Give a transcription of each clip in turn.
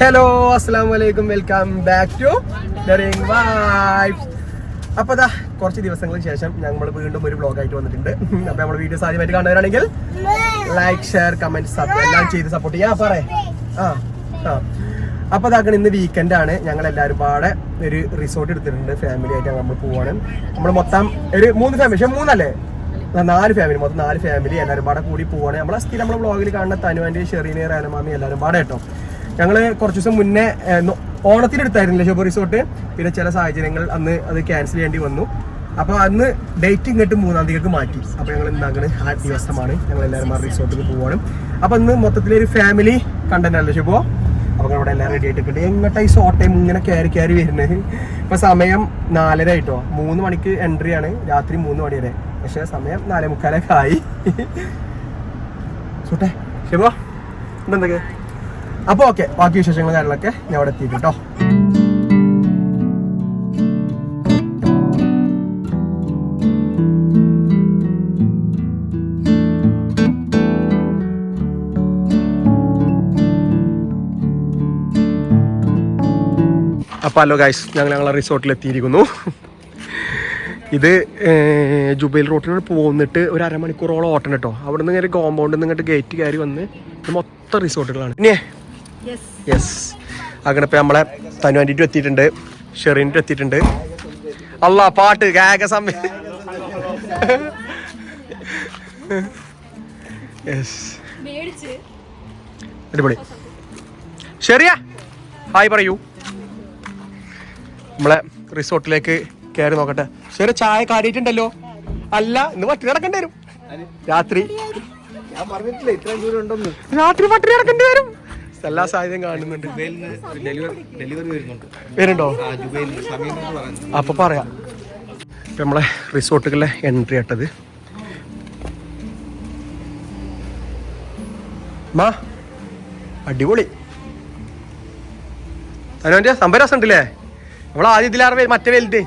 Hello അസ്സാം വലൈക്കും welcome back to vibes അപ്പൊ അതാ കുറച്ച് ദിവസങ്ങൾക്ക് ശേഷം ഞങ്ങൾ വീണ്ടും ഒരു ആയിട്ട് വന്നിട്ടുണ്ട്. അപ്പൊ നമ്മുടെ വീഡിയോസ് ആദ്യമായിട്ട് കാണുന്നവരാണെങ്കിൽ ലൈക്ക് ഷെയർ കമന്റ് സബ് എല്ലാം ചെയ്ത് സപ്പോർട്ട് ചെയ്യാ. പറയേ. ആ ആ. അപ്പൊ അതാക്കണം ഇന്ന് വീക്കെൻഡ് ആണ്. ഞങ്ങൾ എല്ലാവരും പാടെ ഒരു റിസോർട്ട് എടുത്തിട്ടുണ്ട്. ഫാമിലി ആയിട്ട് നമ്മൾ പോവാണ്. നമ്മൾ മൊത്തം ഒരു മൂന്ന് ഫാമിലി പക്ഷെ മൂന്നല്ലേ? നാല് ഫാമിലി മൊത്തം നാല് ഫാമിലി എല്ലാവരും പാടെ കൂടി പോവാണ്. നമ്മളെ സ്ഥിരം നമ്മൾ ബ്ലോഗിൽ കാണുന്ന തനുവാന്റെ ഷെറീനെ റാനമാമി എല്ലാവരും പാടെ കേട്ടോ. ഞങ്ങൾ കുറച്ച് ദിവസം മുന്നേ ഓണത്തിനെടുത്തായിരുന്നില്ല ഷോപ്പ് റിസോർട്ട് പിന്നെ ചില സാഹചര്യങ്ങൾ അന്ന് അത് ക്യാൻസൽ ചെയ്യേണ്ടി വന്നു. അപ്പോൾ അന്ന് ഡേറ്റ് ഇങ്ങോട്ട് മൂന്നാം തീയതിക്ക് മാറ്റി. അപ്പോൾ ഞങ്ങൾ ഇന്നാകണ് ആ ദിവസമാണ് ഞങ്ങൾ എല്ലാവരും ആ റിസോർട്ടിൽ പോവാണ്. അപ്പോൾ ഇന്ന് മൊത്തത്തിലൊരു ഫാമിലി കണ്ടന്റ് അല്ലേ ഷോപ്പോ അപ്പൊ ഇവിടെ എല്ലാം റെഡി ആയിട്ട് ആയിട്ടുണ്ട് എങ്ങോട്ടാ ഈ ഷോർട്ട് ടൈം ഇങ്ങനെ കയറി കയറി വരുന്നത്. ഇപ്പൊ സമയം നാലര ആയിട്ടോ. മൂന്ന് മണിക്ക് എൻട്രി ആണ്. രാത്രി മൂന്ന് മണി വരെ. പക്ഷെ സമയം നാലേ മുക്കാലൊക്കെ ആയി. സൂട്ടെ ശിവോ എന്തൊക്കെ അപ്പൊ ഓക്കെ ബാക്കി വിശേഷങ്ങളും കാര്യങ്ങളൊക്കെ ഞാൻ അവിടെ എത്തിയിട്ട് അപ്പോൾ ഹലോ ഗൈസ് ഞങ്ങൾ ഞങ്ങളെ റിസോർട്ടിൽ എത്തിയിരിക്കുന്നു. ഇത് ജുബൈൽ റോട്ടിനോട് പോന്നിട്ട് ഒരു അരമണിക്കൂറോളം ഓട്ടം കേട്ടോ. അവിടെ നിന്ന് ഇങ്ങനെ കോമ്പൗണ്ടിൽ നിന്ന് ഇങ്ങോട്ട് ഗേറ്റ് കയറി വന്ന് മൊത്തം റിസോർട്ടുകളാണ് പിന്നെ യെസ് അങ്ങനെ ഇപ്പം നമ്മളെ തനുവാന്റിറ്റും എത്തിയിട്ടുണ്ട് ഷെറിന്റെ എത്തിയിട്ടുണ്ട്. അല്ല പാട്ട് ഗാഗ സമയം. യെസ് അടിപൊളി. ഷെറിയ ഹായ് പറയൂ. നമ്മളെ റിസോർട്ടിലേക്ക് കയറി നോക്കട്ടെ. ശരി ചായ കാടിയിട്ടുണ്ടല്ലോ. അല്ല ഇന്ന് പട്ടിണി കിടക്കേണ്ടി വരും. രാത്രി. ഞാൻ ഇത്രയും രാത്രി പട്ടിണി കിടക്കേണ്ടി വരും. എല്ലാ സാധ്യതയും കാണുന്നുണ്ട്. വരുന്നുണ്ട്? അപ്പൊ പറയാം. നമ്മളെ റിസോർട്ടുകളിലെ എൻട്രി ആട്ടത്. മാ അടിപൊളി. തനുവിന്റെ സംഭരസം ഉണ്ടല്ലേ നമ്മൾ ആദ്യം ഇതിലാറ് മറ്റേ വലുത്.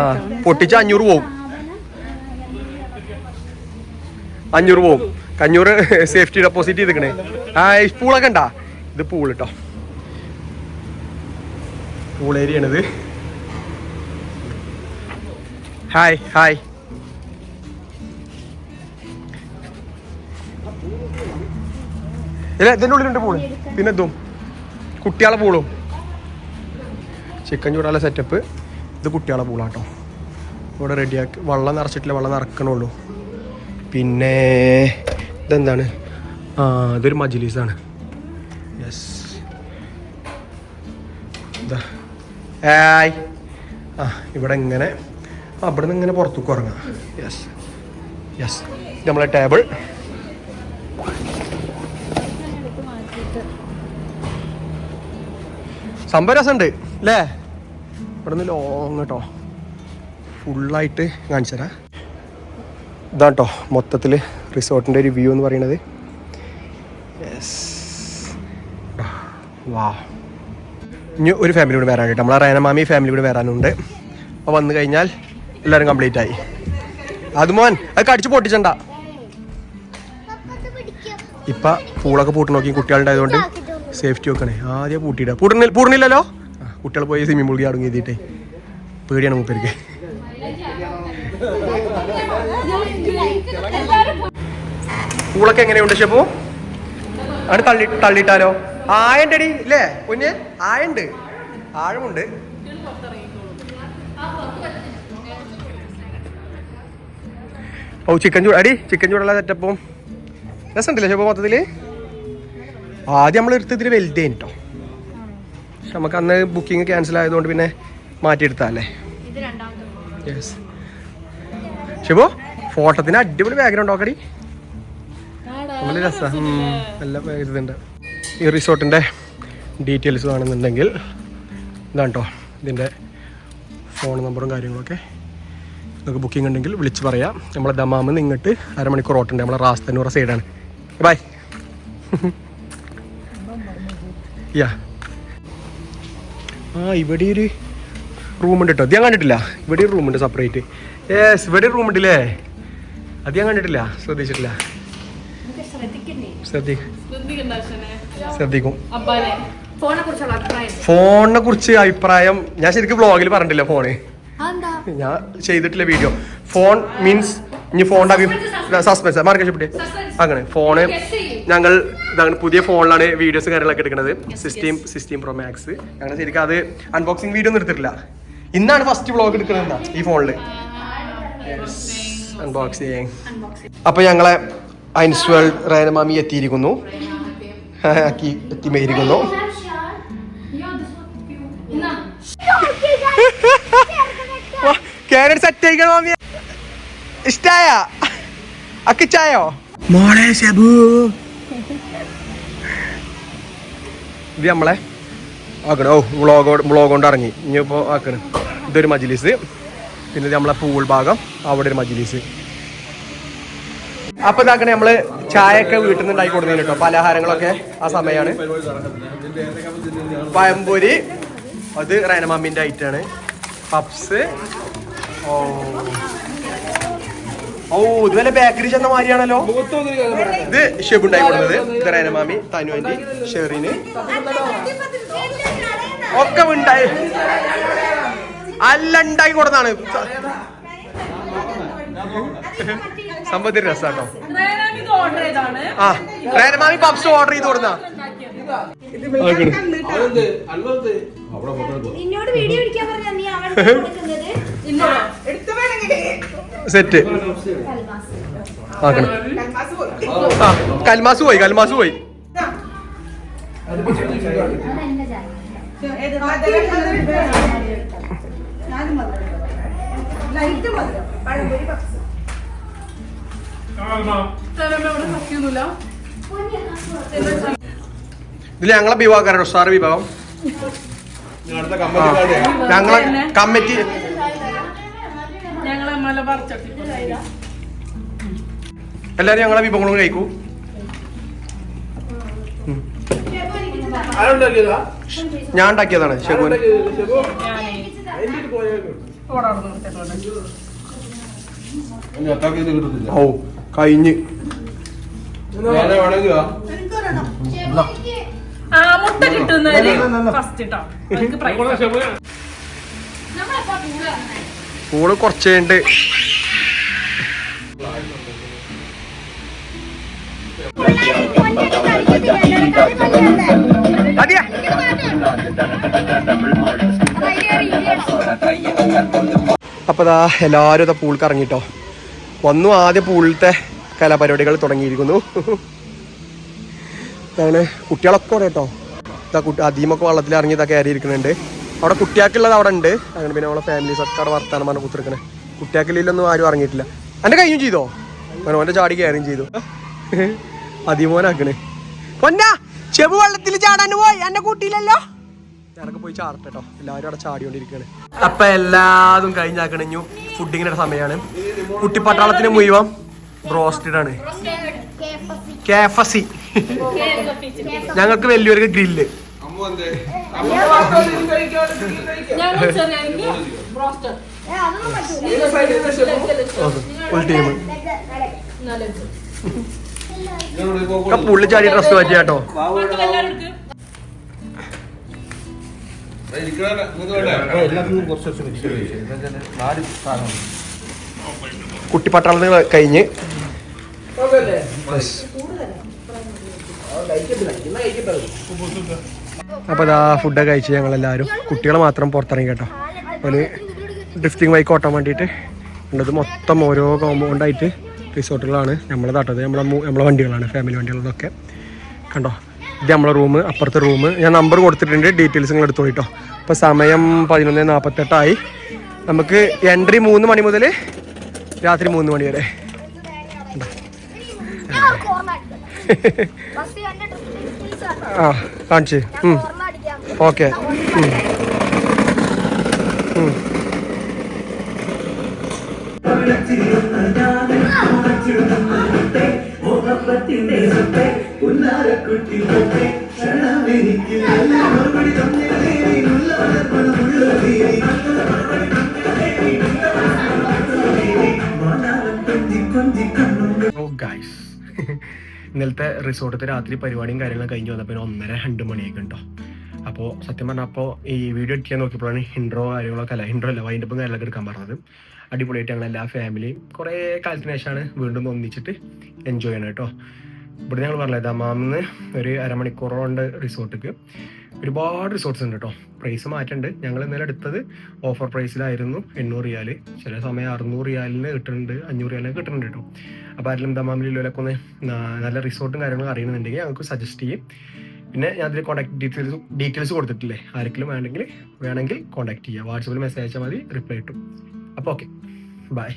ആ പൊട്ടിച്ച് അഞ്ഞൂറ് പോവും. അഞ്ഞൂറ് പോവും. അഞ്ഞൂറ് സേഫ്റ്റി ഡെപ്പോസിറ്റ് ചെയ്തിക്കണേ. ആ പൂളൊക്കെ ഉണ്ടാ? ഇത് പൂൾ കേട്ടോ ആണിത് ഹായ് ഹായ്. ഇല്ല ഇതിന്റെ ഉള്ളിലുണ്ട് പൂൾ. പിന്നെ എന്തും കുട്ടികളെ പൂളും. ചിക്കൻ ചൂടാനുള്ള സെറ്റപ്പ് ഇത് കുട്ടികളെ പൂളാട്ടോ. ഇവിടെ റെഡിയാക്കി വെള്ളം നിറച്ചിട്ടില്ല വെള്ളം നിറക്കണുള്ളൂ. പിന്നെ ഇതെന്താണ്? ആ ഇതൊരു മജ്ലീസാണ്. യെസ് ഏയ് ആ ഇവിടെ ഇങ്ങനെ. അവിടെ നിന്ന് ഇങ്ങനെ പുറത്തേക്ക് കുറങ്ങാം യെസ് യെസ് നമ്മളെ ടേബിൾ സംഭവം രസമുണ്ട് അല്ലേ? ഇവിടെ നിന്ന് ലോങ് കേട്ടോ. ഫുള്ളായിട്ട് കാണിച്ചു തരാം ഇതാണ് കേട്ടോ മൊത്തത്തിൽ റിസോർട്ടിന്റെ ഒരു വ്യൂ എന്ന് പറയുന്നത്. യെസ് വാ ഇനി ഒരു ഫാമിലി കൂടെ വരാൻ കേട്ടോ നമ്മളെ റേനമാമി ഫാമിലി കൂടെ വരാനുണ്ട് അപ്പോൾ വന്നു കഴിഞ്ഞാൽ എല്ലാവരും കംപ്ലീറ്റ് ആയി. അത് മോൻ അത് കടിച്ച് പൊട്ടിച്ചണ്ട. ഇപ്പം പൂളൊക്കെ പൂട്ട് നോക്കി കുട്ടികളുണ്ടായതുകൊണ്ട് സേഫ്റ്റി വെക്കണേ ആദ്യം പൂട്ടിയിടുക പൂട്ടുന്നില്ല പൂട്ടുന്നില്ലല്ലോ കുട്ടികൾ പോയി സ്വിമ്മിംഗ് പൂളിൽ അടങ്ങി എഴുതിയിട്ടേ പേടിയാണ് മൂപ്പർക്ക്. പൂളൊക്കെ എങ്ങനെയുണ്ട് ഷെപ്പു ആണ് തള്ളി തള്ളിയിട്ടാലോ? ആയണ്ടടി ഇല്ലേ കുഞ്ഞ് ആയണ്ട്. ആഴമുണ്ട്. ഓ ചിക്കൻ ചൂട് അടി ചിക്കൻ ചൂടുള്ള സെറ്റപ്പും രസമുണ്ടല്ലേ ഷെപ്പു മൊത്തത്തിൽ ആദ്യം നമ്മൾ എടുത്തതിൽ വലുതേന് കേട്ടോ പക്ഷെ നമുക്ക് അന്ന് ബുക്കിംഗ് ക്യാൻസൽ ആയതുകൊണ്ട് പിന്നെ മാറ്റിയെടുത്താല്ലേ യെസ് ഷിബു ഫോട്ടോത്തിന് അടിപൊളി ബാക്ക്ഗ്രൗണ്ട് നോക്കടി. നല്ല രസം. നല്ല ഇതുണ്ട്. ഈ റിസോർട്ടിന്റെ ഡീറ്റെയിൽസ് വേണമെന്നുണ്ടെങ്കിൽ ഇതാണ്ടോ കേട്ടോ ഇതിന്റെ ഫോൺ നമ്പറും കാര്യങ്ങളൊക്കെ നിങ്ങൾക്ക് ബുക്കിംഗ് ഉണ്ടെങ്കിൽ വിളിച്ച് പറയാം. നമ്മളെ ദമാമെന്ന് ഇങ്ങോട്ട് അരമണിക്കൂർ ഓട്ടുണ്ട്. നമ്മളെ റാസ്തന്നൂറ സൈഡാണ് ബൈ യാ ആ ഇവിടെ ഒരു റൂമുണ്ട് കേട്ടോ അത് ഞാൻ കണ്ടിട്ടില്ല. ഇവിടെ ഒരു റൂമുണ്ട് സെപ്പറേറ്റ് ഏസ് ഇവിടെ ഒരു റൂമുണ്ടല്ലേ അത് ഞാൻ കണ്ടിട്ടില്ല. ശ്രദ്ധിച്ചിട്ടില്ല. ശ്രദ്ധി ശ്രദ്ധിക്കും. ഫോണിനെ കുറിച്ച് അഭിപ്രായം ഞാൻ ശരിക്കും വ്ളോഗിൽ പറഞ്ഞിട്ടില്ല ഫോണ്. അതെന്താ? ഞാൻ ചെയ്തിട്ടില്ല വീഡിയോ ഫോൺ മീൻസ് ഇനി ഫോണിന്റെ സസ്പെൻസ് മാർക്കറ്റ് അങ്ങനെ ഫോണ് ഞങ്ങൾ ഇതാണ് പുതിയ ഫോണിലാണ് വീഡിയോസ് കാര്യങ്ങളൊക്കെ എടുക്കുന്നത് സിസ്റ്റീം സിസ്റ്റീം പ്രോ മാക്സ് ഞങ്ങൾ ശരിക്കും അത് അൺബോക്സിങ് വീഡിയോ ഒന്നും എടുത്തിട്ടില്ല. ഇന്നാണ് ഫസ്റ്റ് വ്ളോഗ് എടുക്കുന്നത് ഈ ഫോണിൽ അൺബോക്സിങ് അപ്പൊ ഞങ്ങളെ അൻസ്വൽ റയനമാമി എത്തിയിരിക്കുന്നു. എത്തി എത്തിമേരിക്കുന്നു ക്യാരറ്റ് സെറ്റ് ആയിക്കണം ഇഷ്ടായ? അക്കിച്ചായോ മോളെ ഷബു നമ്മളെ ആക്കണം. ഓ വ്ളോഗ് വ്ളോഗ് കൊണ്ട് ഇറങ്ങി ഇനിയിപ്പോ ആക്കണ്. ഇതൊരു മജിലിസ്. പിന്നെ നമ്മളെ പൂൾ ഭാഗം. അവിടെ ഒരു മജിലിസ്. അപ്പൊ ഇതാക്കണേ നമ്മൾ ചായ ഒക്കെ വീട്ടിൽ നിന്ന് ഉണ്ടാക്കി കൊടുത്തതിന് കേട്ടോ. പലഹാരങ്ങളൊക്കെ ആ സമയമാണ് പഴംപൊരി. അത് റൈനമാമ്മിന്റെ ഐറ്റാണ് പപ്സ്. ഓ. ഓ ഇത് വല്ല ബേക്കറി ചെന്ന മാതിരിയാണല്ലോ. ഇത് ഷെബ് ഉണ്ടായി കൊടുത്തത്. ഇത് റൈനമാമി തനു ആന്റി ഷെറിന്. ഒക്കെ ഉണ്ടായി. അല്ല ഉണ്ടാക്കി കൊടുത്താണ് സംഭവത്തിന് രസാട്ടോ. ആ ചെയ്താണ് മാമി റൈനമാമി പപ്സ് ഓർഡർ ചെയ്ത് കൊടുത്താ. നിന്നോട് വീഡിയോ എടുക്കാൻ പറഞ്ഞ നീ അവിടെ സെറ്റ്. ആക്കണം. ആ കൽമാസ് പോയി കൽമാസ് പോയി. ഇതിൽ ഞങ്ങളെ വിഭാഗക്കാരാണ് ഉഷാർ വിഭാഗം ഞങ്ങളെ കമ്മിറ്റി എല്ലാരും ഞങ്ങളെ വിഭവങ്ങളും കഴിക്കൂ. ഞാൻ ഉണ്ടാക്കിയതാണ് ഷെഗുൻ ഓ കഴിഞ്ഞ്. ആ മുട്ട കിട്ടുന്നതിൽ ഫസ്റ്റ് കേട്ടോ പൂൾ കുറച്ച് ഉണ്ട് അടിയാ അപ്പൊ ദാ എല്ലാരും ഇതാ പൂൾക്ക് ഇറങ്ങിട്ടോ. വന്നു ആദ്യ പൂളിലത്തെ കലാപരിപാടികൾ തുടങ്ങിയിരിക്കുന്നു. അങ്ങനെ കുട്ടികളൊക്കെ ഉണ്ട് കേട്ടോ ഇതാ കുട്ടി അധീമൊക്കെ വള്ളത്തിൽ ഇറങ്ങി ഇതാ കയറി ഇരിക്കുന്നുണ്ട് അവിടെ കുട്ടിയാക്കുള്ളത് അവിടെ ഉണ്ട്. അങ്ങനെ പിന്നെ നമ്മളെ ഫാമിലി സർക്കാർ വർത്താനം പറഞ്ഞ കുത്തിരിക്കണേ. കുട്ടിയാക്കില്ലൊന്നും ആരും അറിഞ്ഞിട്ടില്ല എന്റെ കഴിഞ്ഞും ചെയ്തോ? മനോന്റെ ചാടി കയറുകയും ചെയ്തു. അതിമോനാക്കണേ. പൊന്നാ ചെവ് വെള്ളത്തിൽ ചാടാൻ പോയി. എന്നെ കൂട്ടിയില്ലല്ലോ. ഞാനൊക്കെ പോയി ചാടട്ടോ കേട്ടോ എല്ലാവരും അവിടെ ചാടിക്കൊണ്ടിരിക്കുകയാണ് അപ്പൊ എല്ലാതും കഴിഞ്ഞാക്കണു. ഫുഡിങ്ങിന്റെ സമയമാണ് കുട്ടിപ്പട്ടാളത്തിന് മുഴുവൻ ബ്രോസ്റ്റഡ് ആണ്. കേഫസി ഞങ്ങൾക്ക് വലിയൊരു ഗ്രില്ല്. പുള്ളി ചാടി ഡ്രസ് പറ്റിയ കേട്ടോ. എല്ലാവരും എടുക്ക്. കുട്ടിപ്പട്ടാളത്തിന് കഴിഞ്ഞ്. അപ്പൊ അതാ ഫുഡൊക്കെ കഴിച്ച് ഞങ്ങളെല്ലാവരും കുട്ടികൾ മാത്രം പുറത്തിറങ്ങി കേട്ടോ. ഒരു ഡ്രിഫ്റ്റിംഗ് ബൈക്ക് ഓട്ടാൻ വേണ്ടിയിട്ട് ഉള്ളത് മൊത്തം ഓരോ കോമ്പൗണ്ടായിട്ട് റിസോർട്ടുകളാണ് നമ്മളെ തട്ടത്. നമ്മളെ നമ്മളെ വണ്ടികളാണ് ഫാമിലി വണ്ടികളൊക്കെ കണ്ടോ? ഇത് നമ്മളെ റൂം അപ്പുറത്തെ റൂം ഞാൻ നമ്പർ കൊടുത്തിട്ടുണ്ട് ഡീറ്റെയിൽസ് നിങ്ങൾ എടുത്തോളൂ കേട്ടോ ഇപ്പോൾ സമയം പതിനൊന്ന് നാൽപ്പത്തെട്ടായി നമുക്ക് എൻട്രി മൂന്ന് മണി മുതൽ രാത്രി മൂന്ന് മണി വരെ. ആ കാണിച്ച്. ഓക്കെ. ക്ഷണമെനിക്ക് ഇന്നലത്തെ റിസോർട്ടിൽ രാത്രി പരിപാടിയും കാര്യങ്ങളും കഴിഞ്ഞ് വന്നപ്പോൾ ഒന്നര രണ്ട് മണിയൊക്കെ ഉണ്ടോ. അപ്പോൾ സത്യം പറഞ്ഞാൽ അപ്പോൾ ഈ വീഡിയോ എഡിറ്റ് ചെയ്യാൻ നോക്കിയപ്പോഴാണ് ഇൻട്രോ കാര്യങ്ങളൊക്കെ അല്ല ഇൻട്രോ അല്ല വൈൻഡപ്പും കാര്യങ്ങളൊക്കെ എടുക്കാൻ പറഞ്ഞത്. അടിപൊളിയായിട്ട് ഞങ്ങൾ എല്ലാ ഫാമിലിയും കുറേ കാലത്തിന് ശേഷമാണ് വീണ്ടും ഒന്നിച്ചിട്ട് എൻജോയ് ചെയ്യണം കേട്ടോ. ഇവിടെ ഞങ്ങൾ പറഞ്ഞില്ല ദമാമിന്ന് ഒരു അരമണിക്കൂറുണ്ട് റിസോർട്ടിക്ക്. ഒരുപാട് റിസോർട്ട്സ് ഉണ്ട് കേട്ടോ. പ്രൈസ് മാറ്റുണ്ട്. ഞങ്ങൾ ഇന്നലെ എടുത്തത് ഓഫർ പ്രൈസിലായിരുന്നു എണ്ണൂറ് റിയാൽ. ചില സമയം അറുന്നൂറ് റിയാലിന് കിട്ടുന്നുണ്ട് അഞ്ഞൂറ് റിയാലിന് കിട്ടുന്നുണ്ട് കേട്ടോ. അപ്പോൾ ആരെങ്കിലും ദമാമിലൊക്കെ ഒന്ന് നല്ല റിസോർട്ടും കാര്യങ്ങളും അറിയണമെന്നുണ്ടെങ്കിൽ ഞങ്ങൾക്ക് സജസ്റ്റ് ചെയ്യും. പിന്നെ ഞാൻ അതിൽ കോൺടാക്ട് ഡീറ്റെയിൽസ് ഡീറ്റെയിൽസ് കൊടുത്തിട്ടില്ലേ? ആരെങ്കിലും വേണമെങ്കിൽ വേണമെങ്കിൽ കോൺടാക്ട് ചെയ്യുക വാട്സപ്പിൽ മെസ്സേജ് അയച്ചാൽ മതി റിപ്ലൈ കിട്ടും. അപ്പോൾ ഓക്കെ ബൈ